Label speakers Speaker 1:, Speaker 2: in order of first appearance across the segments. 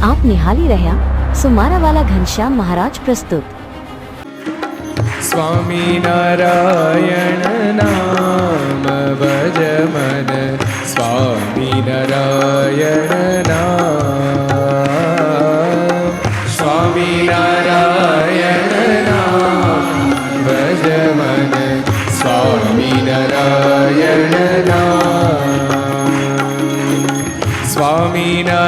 Speaker 1: આપ નિહાળી રહ્યા સુમારાવાલા ઘનશ્યામ મહારાજ પ્રસ્તુત
Speaker 2: સ્વામિનારાયણ નામ ભજ મન સ્વામિનારાયણ નામ સ્વામિનારાયણ નામ ભજ મન સ્વામિનારાયણ નામ સ્વામિનારાયણ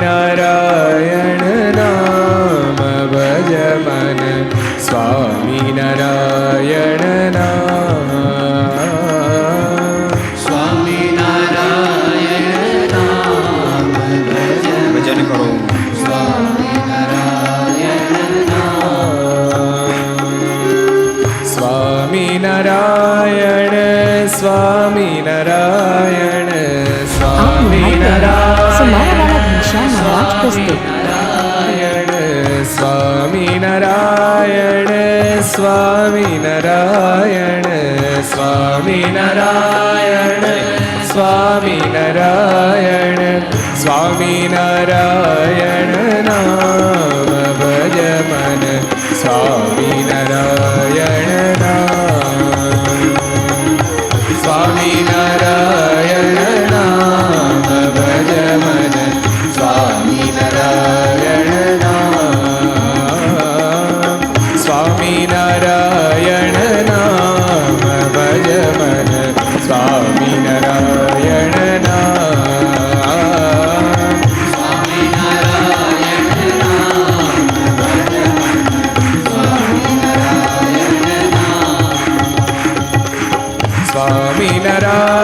Speaker 2: સ્વામિનારાયણ નામ ભજ મન સ્વામિનારાયણ નામ
Speaker 3: સ્વામિનારાયણ નામ ભજન
Speaker 4: કરો
Speaker 3: સ્વામિનારાયણ
Speaker 2: સ્વામિનારાયણ
Speaker 1: તસ્તુ
Speaker 2: સ્વામી નારાયણ સ્વામી નારાયણ સ્વામી નારાયણ સ્વામી નારાયણ સ્વામી નારાયણ